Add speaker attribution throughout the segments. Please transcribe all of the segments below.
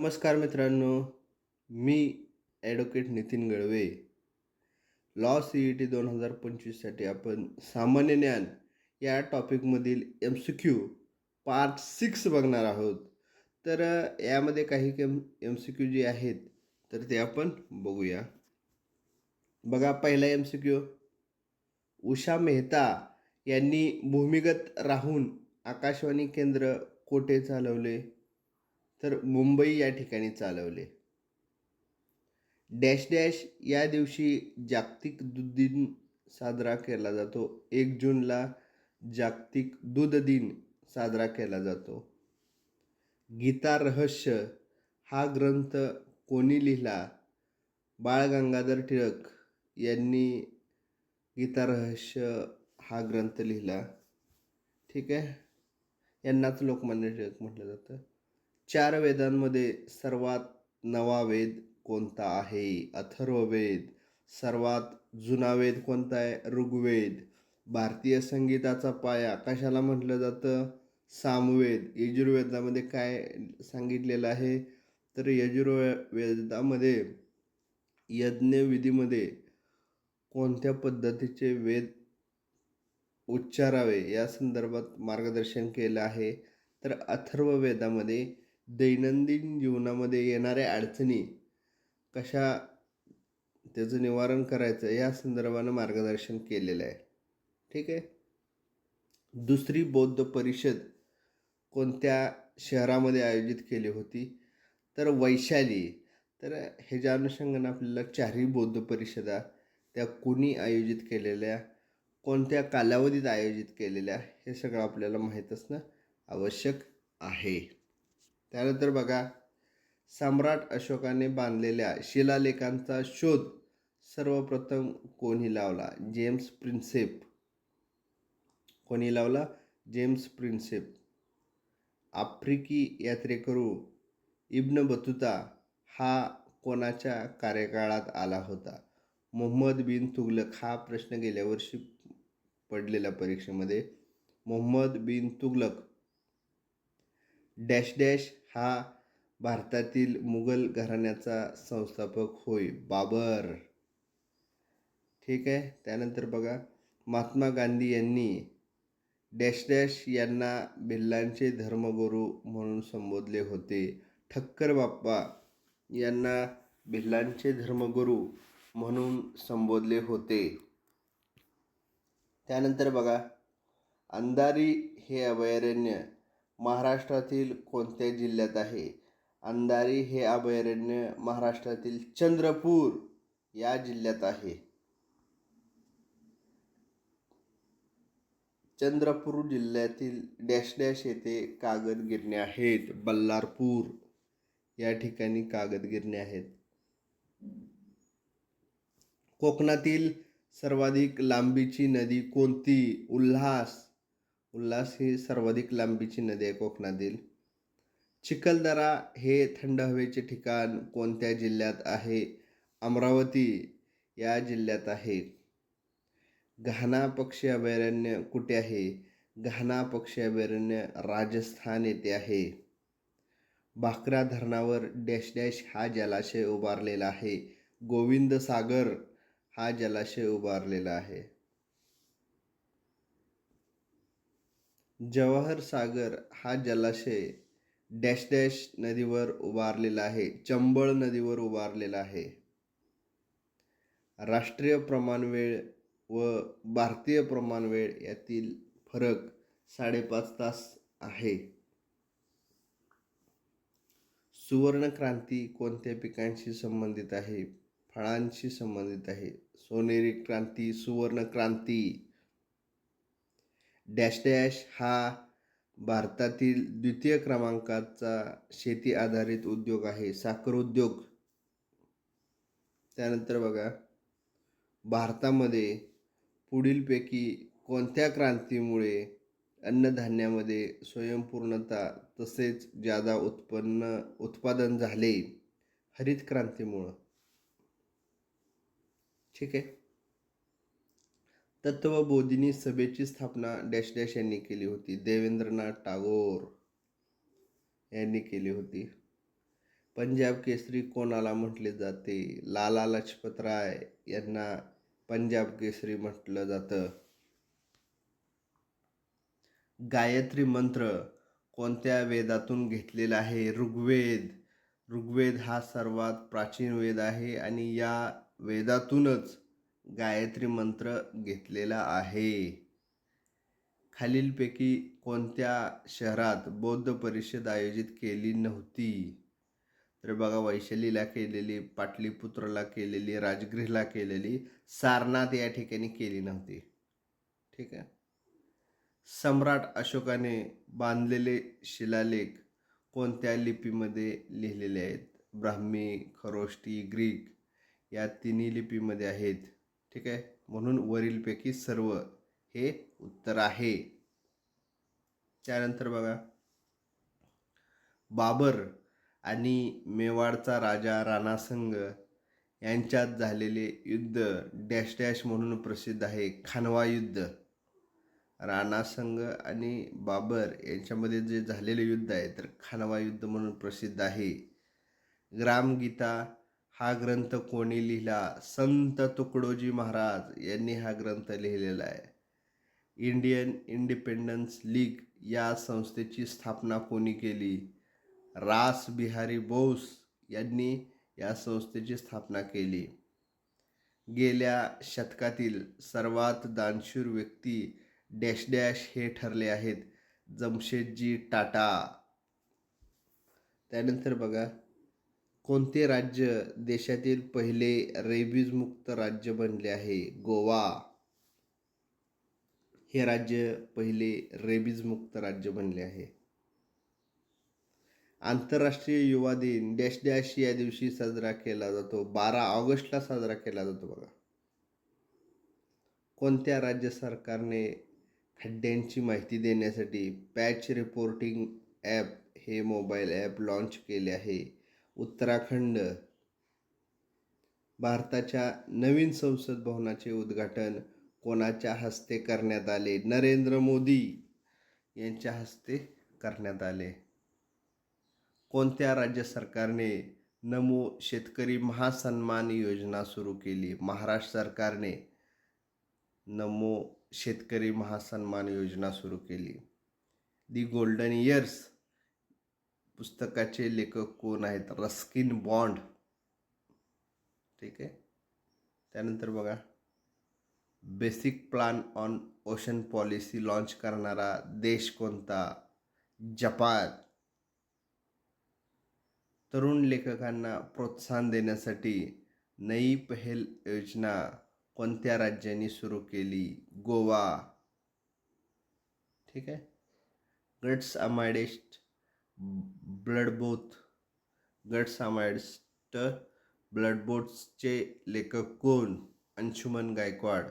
Speaker 1: नमस्कार मित्रांनो मी advocate Nitin Galve law C E T दोन हजार पंचवीससाठी आपण सामान्य ज्ञान या टॉपिकमधील M C Q part six बघणार आहोत. तर यामध्ये काही एम एम सी क्यू जे आहेत तर ते आपण बघूया. बघा पहिला M C Q Usha Mehta यांनी भूमिगत राहून आकाशवाणी केंद्र कोठे चालवले? तर मुंबई या ठिकाणी चालवले. डॅश डॅश या दिवशी जागतिक दूध दिन साजरा केला जातो. एक जूनला जागतिक दूध दिन साजरा केला जातो. गीता रहस्य हा ग्रंथ कोणी लिहिला? बाळ गंगाधर टिळक यांनी गीता रहस्य हा ग्रंथ लिहिला. ठीक आहे? यांनाच लोकमान्य टिळक म्हटलं जातं. चार वेदांमध्ये सर्वात नवा वेद कोणता आहे? अथर्ववेद सर्वात जुना वेद कोणता आहे? ऋग्वेद. भारतीय संगीताचा पाया कशाला म्हटलं जातं? सामवेद. यजुर्वेदामध्ये काय सांगितलेलं आहे? तर यजुर्वेदामध्ये यज्ञविधीमध्ये कोणत्या पद्धतीचे वेद उच्चारावे या संदर्भात मार्गदर्शन केलं आहे? तर अथर्ववेदामध्ये दैनंदिन जीवनामध्ये येणाऱ्या अडचणी कशा त्याचं निवारण करायचं या संदर्भानं मार्गदर्शन केलेलं आहे. ठीक आहे? दुसरी बौद्ध परिषद कोणत्या शहरामध्ये आयोजित केली होती? तर वैशाली. तर ह्याच्या अनुषंगानं आपल्याला चारही बौद्ध परिषदा त्या कुणी आयोजित केलेल्या कोणत्या कालावधीत आयोजित केलेल्या हे सगळं आपल्याला माहीत असणं आवश्यक आहे. त्यानंतर बघा सम्राट अशोकाने बांधलेल्या शिलालेखांचा शोध सर्वप्रथम कोणी लावला? James Prinsep. कोणी लावला? James Prinsep. आफ्रिकी यात्रेकरू इब्न बतुता हा कोणाच्या कार्यकाळात आला होता? मोहम्मद बिन तुगलक हा प्रश्न गेल्या वर्षी पडलेल्या परीक्षेमध्ये. मोहम्मद बिन तुगलक डॅश डॅश हा भारतातील मुघल घराण्याचा संस्थापक होय. बाबर. ठीक आहे. त्यानंतर बघा महात्मा गांधी यांनी डॅश डॅश यांना भिल्लांचे धर्मगुरू म्हणून संबोधले होते. ठक्कर बाप्पा यांना भिल्लांचे धर्मगुरू म्हणून संबोधले होते. त्यानंतर बघा अंधारी हे अभयारण्य महाराष्ट्रातील कोणत्या जिल्ह्यात आहे? अंधारी हे अभयारण्य महाराष्ट्रातील चंद्रपूर या जिल्ह्यात आहे. चंद्रपूर जिल्ह्यातील डॅश डॅश येथे कागद गिरण्या आहेत. बल्लारपूर या ठिकाणी कागद गिरण्या आहेत. कोकणातील सर्वाधिक लांबीची नदी कोणती? उल्हास उल्हास ही सर्वाधिक लांबीची नदी आहे कोकणातील. चिखलदरा हे थंड हवेचे ठिकाण कोणत्या जिल्ह्यात आहे? अमरावती या जिल्ह्यात आहे. घाना पक्षी अभयारण्य कुठे आहे? घाना पक्षी अभयारण्य राजस्थान येथे आहे. भाकरा धरणावर डॅश डॅश हा जलाशय उभारलेला आहे. गोविंद सागर हा जलाशय उभारलेला आहे. जवाहर सागर हा जलाशय डॅश डॅश नदीवर उभारलेला आहे चंबळ नदीवर उभारलेला आहे. राष्ट्रीय प्रमाणवेळ व भारतीय प्रमाणवेळ यातील फरक साडेपाच तास आहे. सुवर्णक्रांती कोणत्या पिकांशी संबंधित आहे? फळांशी संबंधित आहे. सोनेरी क्रांती सुवर्णक्रांती डॅश डॅश हा भारतातील द्वितीय क्रमांकाचा शेती आधारित उद्योग आहे साखर उद्योग. त्यानंतर बघा भारतामध्ये पुढीलपैकी कोणत्या क्रांतीमुळे अन्नधान्यामध्ये स्वयंपूर्णता तसेच जादा उत्पन्न उत्पादन झाले? हरित क्रांतीमुळं ठीक आहे? तत्वबोधिनी सभेची स्थापना डॅश डॅश यांनी केली होती. देवेंद्रनाथ टागोर यांनी केली होती. पंजाब केसरी कोणाला म्हटले जाते? लाला लजपत राय यांना पंजाब केसरी म्हटलं जातं. गायत्री मंत्र कोणत्या वेदातून घेतलेला आहे? ऋग्वेद. ऋग्वेद हा सर्वात प्राचीन वेद आहे आणि या वेदातूनच गायत्री मंत्र घेतलेला आहे. खालीलपैकी कोणत्या शहरात बौद्ध परिषद आयोजित केली नव्हती? तर बघा वैशालीला केलेली पाटलीपुत्राला केलेली राजगृहला केलेली सारनाथ या ठिकाणी केली नव्हती. ठीक आहे? सम्राट अशोकाने बांधलेले शिलालेख कोणत्या लिपीमध्ये लिहिलेले आहेत? ब्राह्मी खरोष्टी ग्रीक या तिन्ही लिपीमध्ये आहेत. ठीक आहे? म्हणून वरीलपैकी सर्व हे उत्तर आहे. त्यानंतर बघा. बाबर आणि मेवाडचा राजा राणासंग यांच्यात झालेले युद्ध डॅश डॅश म्हणून प्रसिद्ध आहे. खानवा युद्ध. राणासंग आणि बाबर यांच्यामध्ये जे झालेले युद्ध आहे तर खानवा युद्ध म्हणून प्रसिद्ध आहे. ग्रामगीता हा ग्रंथ कोणी लिहिला? संत तुकडोजी महाराज यांनी हा ग्रंथ लिहिलेला आहे. इंडियन इंडिपेंडन्स लीग या संस्थेची स्थापना कोणी केली? रास बिहारी बोस यांनी या संस्थेची स्थापना केली. गेल्या शतकातील सर्वात दानशूर व्यक्ती डॅश डॅश हे ठरले आहेत. जमशेदजी टाटा. त्यानंतर बघा कोणते राज्य देशातील पहिले रेबीजमुक्त राज्य बनले आहे? गोवा. हे राज्य पहिले रेबीजमुक्त राज्य बनले आहे. आंतरराष्ट्रीय युवा दिन डॅश डॅश या दिवशी साजरा केला जातो. बारा ऑगस्टला साजरा केला जातो बघा. कोणत्या राज्य सरकारने खड्ड्यांची माहिती देण्यासाठी पॅच रिपोर्टिंग ॲप हे मोबाईल ॲप लॉन्च केले आहे? उत्तराखंड. भारताच्या नवीन संसद भवनाचे उद्घाटन कोणाच्या हस्ते करण्यात आले? नरेंद्र मोदी यांच्या हस्ते करण्यात आले. कोणत्या राज्य सरकारने नमो शेतकरी महासन्मान योजना सुरू केली? महाराष्ट्र सरकारने नमो शेतकरी महासन्मान योजना सुरू केली. दी गोल्डन इयर्स पुस्तकाचे लेखक कोण आहेत? Ruskin Bond. ठीक आहे? त्यानंतर बघा. Basic plan on ocean policy launch करणारा देश कोणता? जपान. तरुण लेखकांना प्रोत्साहन देण्यासाठी नई पहल योजना कोणत्या राज्यांनी सुरू केली? गोवा. ठीक आहे? गट्स अमायडेस्ट ब्लडबोथ गट अमायडेस्ट ब्लडबोट्सचे लेखक कोण? अंशुमन गायकवाड.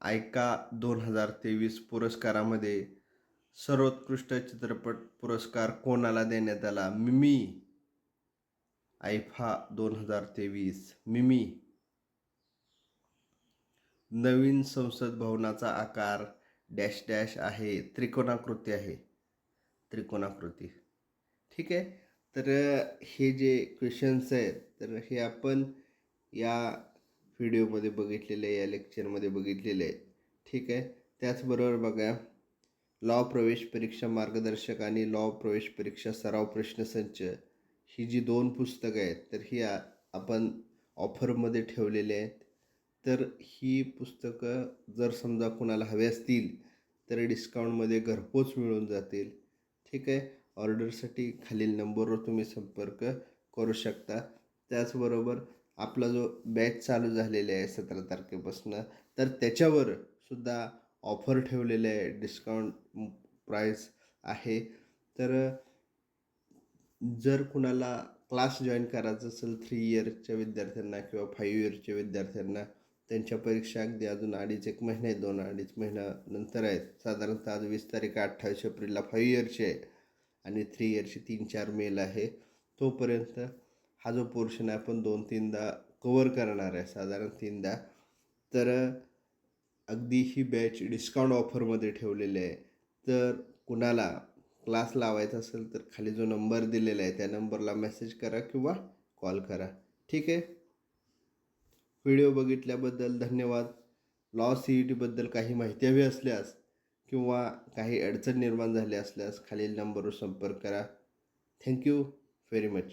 Speaker 1: आयका दोन हजार तेवीस पुरस्कारामध्ये सर्वोत्कृष्ट चित्रपट पुरस्कार कोणाला देण्यात आला? मिमी. आयफा दोन हजार तेवीस. मिमी. नवीन संसद भवनाचा आकार डॅश डॅश आहे त्रिकोणाकृती आहे. त्रिकोणाकृती. ठीक आहे? तर हे जे क्वेश्चन्स आहेत तर हे आपण या व्हिडिओमध्ये बघितलेले आहे या लेक्चरमध्ये बघितलेले आहेत. ठीक आहे? त्याचबरोबर बघा लॉ प्रवेश परीक्षा मार्गदर्शक आणि लॉ प्रवेश परीक्षा सराव प्रश्नसंच ही जी दोन पुस्तकं आहेत तर ही आपण ऑफरमध्ये ठेवलेली आहेत. तर ही पुस्तकं जर समजा कोणाला हवे असतील तर डिस्काउंटमध्ये घरपोच मिळून जातील. ठीक आहे? ऑर्डरसाठी खालील नंबरवर तुम्ही संपर्क करू शकता. त्याचबरोबर आपला जो बॅच चालू झालेला आहे सतरा तारखेपासून तर त्याच्यावर सुद्धा ऑफर ठेवलेले आहे. डिस्काउंट प्राईस आहे. तर जर कुणाला क्लास जॉईन करायचं असेल थ्री इयरच्या विद्यार्थ्यांना किंवा फाईव्ह इयरच्या विद्यार्थ्यांना त्यांच्या परीक्षा अगदी अजून अडीच एक महिने दोन अडीच महिन्यानंतर आहेत. साधारणतः आज वीस तारीख अठ्ठावीस एप्रिलला फाईव्ह इयरची आहे आणि थ्री इयरची तीन चार मेल आहे. तोपर्यंत हा जो पोर्शन आहे आपण दोन तीनदा कवर करणार आहे साधारण तीनदा. तर अगदी ही बॅच डिस्काउंट ऑफरमध्ये ठेवलेली आहे. तर कुणाला क्लास लावायचा असेल तर खाली जो नंबर दिलेला आहे त्या नंबरला मेसेज करा किंवा कॉल करा. ठीक आहे? व्हिडिओ बघितल्याबद्दल धन्यवाद. लॉ सी ई टीबद्दल काही माहिती हवी असल्यास किंवा काही अडचण निर्माण झाली असल्यास खालील नंबरवर संपर्क करा. Thank you very much